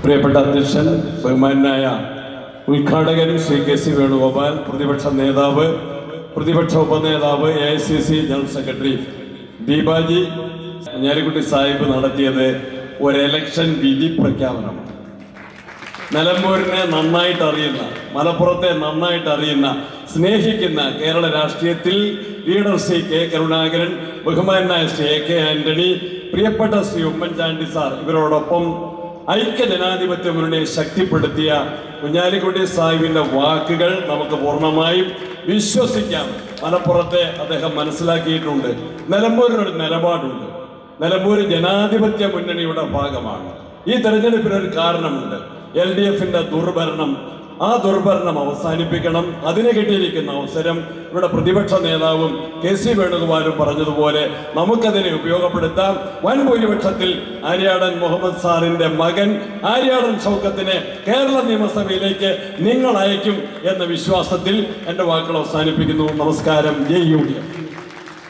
പ്രിയപ്പെട്ട അധ്യക്ഷൻ ബഹുമാനായ ഉദ്ഘാടകൻ ശ്രീ കെ സി വേണുഗോപാൽ പ്രതിപക്ഷ നേതാവ് പ്രതിപക്ഷ ഉപനേതാവ് A I C C general secretary Deepaji Kunhalikutty Sahib നടത്തിയത് ഒരു എലക്ഷൻ വിധി പ്രഖ്യാപനമാണ് നിലമ്പൂരിനെ നന്നായിട്ട് അറിയുന്ന മലപ്പുറത്തെ നന്നായിട്ട് അറിയുന്ന സ്നേഹിക്കുന്ന കേരള രാഷ്ട്രീയത്തിൽ ലീഡർ ശ്രീ കെ കരുണാകരൻ ബഹുമാനായ ശ്രീ എ കെ ആന്റണി പ്രിയപ്പെട്ട ശ്രീ ഉമ്മൻചാണ്ടി സാർ ഇവരോടൊപ്പം ഐക്യ ജനാധിപത്യ മുന്നണിയെ ശക്തിപ്പെടുത്തിയ കുഞ്ഞാലിക്കുട്ടി സാഹിബിന്റെ വാക്കുകൾ നമുക്ക് പൂർണമായും വിശ്വസിക്കാം. മലപ്പുറത്തെ അദ്ദേഹം മനസ്സിലാക്കിയിട്ടുണ്ട്. നിലമ്പൂരിനൊരു നിലപാടുണ്ട്. നിലമ്പൂർ ജനാധിപത്യ മുന്നണിയുടെ ഭാഗമാണ്. ഈ തെരഞ്ഞെടുപ്പിനൊരു കാരണമുണ്ട്. എൽ ഡി എഫിന്റെ ദുർഭരണം ആ ദുർഭരണം അവസാനിപ്പിക്കണം. അതിന് കിട്ടിയിരിക്കുന്ന അവസരം ഇവിടെ പ്രതിപക്ഷ നേതാവും കെ സി വേണുഗോപാലും പറഞ്ഞതുപോലെ നമുക്കതിനെ ഉപയോഗപ്പെടുത്താം. വൻ ഭൂരിപക്ഷത്തിൽ ആര്യാടൻ മുഹമ്മദ് സാറിന്റെ മകൻ ആര്യാടൻ ഷൗക്കത്തിനെ കേരള നിയമസഭയിലേക്ക് നിങ്ങൾ അയക്കും എന്ന വിശ്വാസത്തിൽ എന്റെ വാക്കുകൾ അവസാനിപ്പിക്കുന്നു. നമസ്കാരം. ജയ് യു ഡി എഫ്.